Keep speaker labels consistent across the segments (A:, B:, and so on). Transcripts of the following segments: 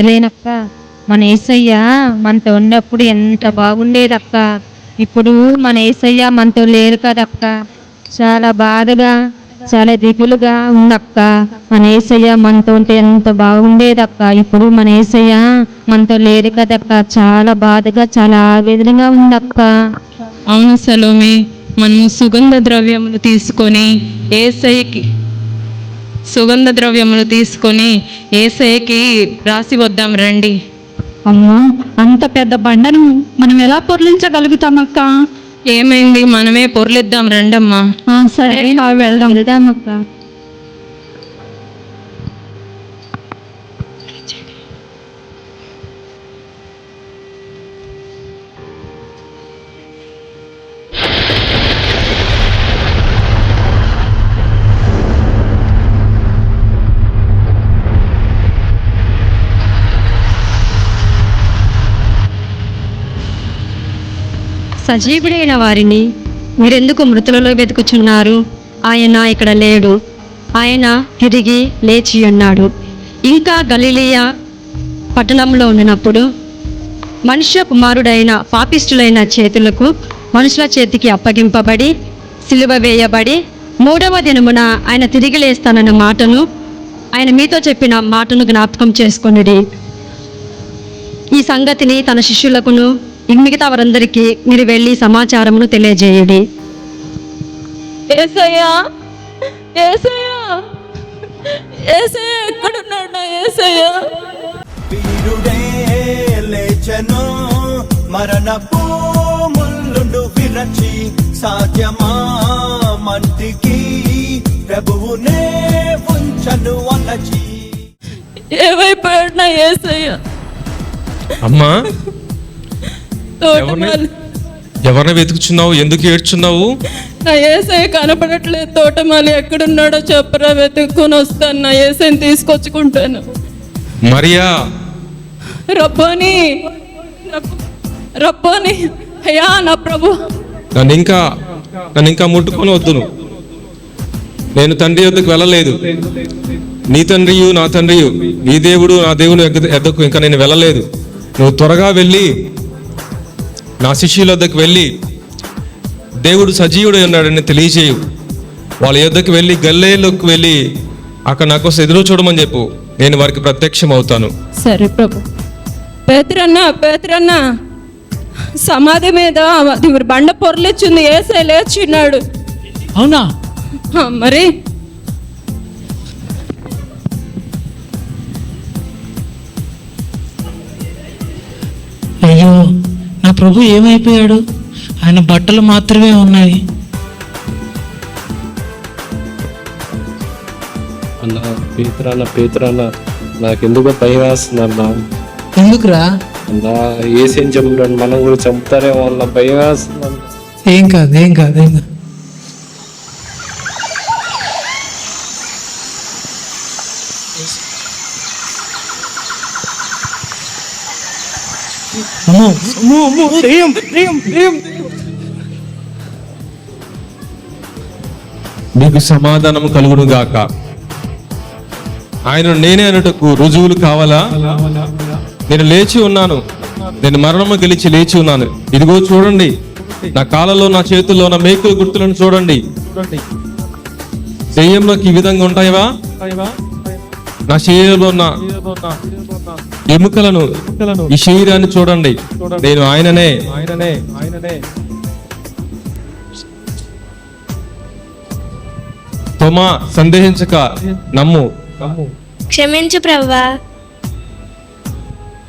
A: లేనక్క మన ఏసయ్య మనతో ఉన్నప్పుడు ఎంత బాగుండేదక్క ఇప్పుడు మన ఏసయ్య మనతో లేరు కదక్క చాలా బాధగా చాలా దిగులుగా ఉందక్క మన ఏసయ్య మనతో ఉంటే ఎంత బాగుండేదక్క ఇప్పుడు మన ఏసయ్య మనతో లేరు కదక్క చాలా బాధగా చాలా ఆవేదనగా ఉందక్క
B: అవును సలోమి మనము సుగంధ ద్రవ్యములు తీసుకొని ఏసయ్యకి సుగంధ ద్రవ్యములు తీసుకొని ఏసైకి రాసి వద్దాం రండి.
C: అమ్మా అంత పెద్ద బండను మనం ఎలా పొర్లించగలుగుతాం అక్క
B: ఏమైంది? మనమే పొర్లిద్దాం రండమ్మా.
C: సరే ఆ, వెళ్దాం.
A: వెళ్దామక్క.
C: సజీవుడైన వారిని మీరెందుకు మృతులలో వెతుకుచున్నారు? ఆయన ఇక్కడ లేడు. ఆయన తిరిగి లేచి ఉన్నాడు. ఇంకా గలిలియా పట్టణంలో ఉన్నప్పుడు మనుష్య కుమారుడైన పాపిష్టులైన చేతులకు మనుషుల చేతికి అప్పగింపబడి సిలువ వేయబడి మూడవ దినమున ఆయన తిరిగి లేస్తానన్న మాటను ఆయన మీతో చెప్పిన మాటను జ్ఞాపకం చేసుకొనిడి. ఈ సంగతిని తన శిష్యులకును మిగతా వారందరికీ మీరు వెళ్ళి సమాచారమును తెలియజేయండి.
B: ఏసయ్యా ఏసయ్యా ఏసయ్యా ఎక్కడున్నాడు నా ఏసయ్యా?
D: వీరుడే లేచను మరణపు ముల్లుండు విరచి సాధ్యమా మంటికి ప్రభువునే ఉంచను అలచి.
B: ఏమైపోయాడు నా ఏసయ్యా?
E: అమ్మా
B: తోటమాలి.
E: ఎవరిని వెతుకుచున్నావు? ఎందుకు ఏడ్చున్నావు?
B: నా ఏసయ్య కనపడట్లేదు. తోటమాలి ఎక్కడున్నాడో చెప్పరా వెతుక్కొని వస్తాను. నా ఏసైని తీసుకొచ్చుకుంటాను.
E: మరియా!
B: రబ్బోని! రబ్బ- రబ్బోని! అయ్యా నా ప్రభు!
E: నన్ను ఇంకా నన్ను ఇంకా ముట్టుకొని వద్దును నేను తండ్రి వద్దకు వెళ్ళలేదు. నీ తండ్రియు నా తండ్రియు. నీ దేవుడు నా ఎద్ద- ఎద్దకు ఇంకా నేను వెళ్ళలేదు. నువ్వు త్వరగా వెళ్ళి నా శిష్యుల వద్దకు వెళ్ళి దేవుడు సజీవుడై ఉన్నాడని తెలియజేయు. వాళ్ళ యొద్దకు వెళ్ళి గల్లేలోకి వెళ్ళి అక్కడ నా కోసం ఎదురు చూడమని చెప్పు. నేను వారికి ప్రత్యక్షం అవుతాను
B: సరే ప్రభు. పేతురన్న పేతురన్న సమాధి మీద బండ పొరలిచ్చింది. ఏసై లేచిన్నాడు
F: అవునా?
B: మరి
F: నా ప్రభు ఏమైపోయాడు? ఆయన బట్టలు మాత్రమే ఉన్నాయి.
G: అన్న పీతరాన్న పీతరాన్న నాకెందుకో భయం వేస్తుంది అన్న.
F: ఎందుకురా?
G: అన్న ఏసేం చంపుతాడు మనం కూడా చంపుతారేమో అన్న భయం.
F: ఏం కాదు ఏం కాదు ఏం కాదు. అమ్మో. అమ్మో అమ్మో దెయ్యం దెయ్యం దెయ్యం.
E: నీకు సమాధానం కలుగును గాక. ఆయన నేనే అనుటకు రుజువులు కావాలా? నేను లేచి ఉన్నాను. నేను మరణము గెలిచి లేచి ఉన్నాను. ఇదిగో చూడండి. నా కాళ్ళలో నా చేతుల్లో ఉన్న మేకుల గుర్తులను చూడండి. దెయ్యంలోకి ఈ విధంగా ఉంటాయివా? నా శరీరంలో ఉన్న ఎముకలను ఈ శరీరాన్ని చూడండి. నేను ఆయననే. ఆయననే ఆయననే. తోమా సందేహించక నమ్ము.
H: క్షమించు ప్రవ్వా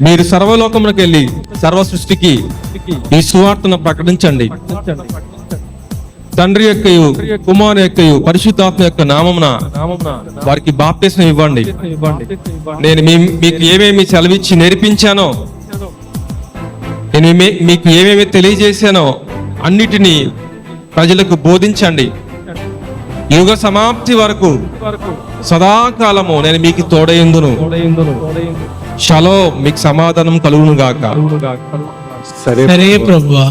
E: మీరు సర్వలోకములకు వెళ్ళి సర్వ సృష్టికి ఈ సువార్తను ప్రకటించండి. తండ్రి యొక్కయు కుమారు యొక్కయు పరిశుద్ధాత్మ యొక్క నామమున వారికి బాప్తిస్మ ఇవ్వండి. నేను మీ- మీకు ఏమేమి సెలవిచ్చి నేర్పించానో నేను మీకు ఏమేమి తెలియజేశానో అన్నిటినీ ప్రజలకు బోధించండి. యుగ సమాప్తి వరకు సదాకాలము నేను మీకు తోడయిందును. షలో మీకు సమాధానం కలుగును గాక
G: సరే
F: సరే ప్రభువా.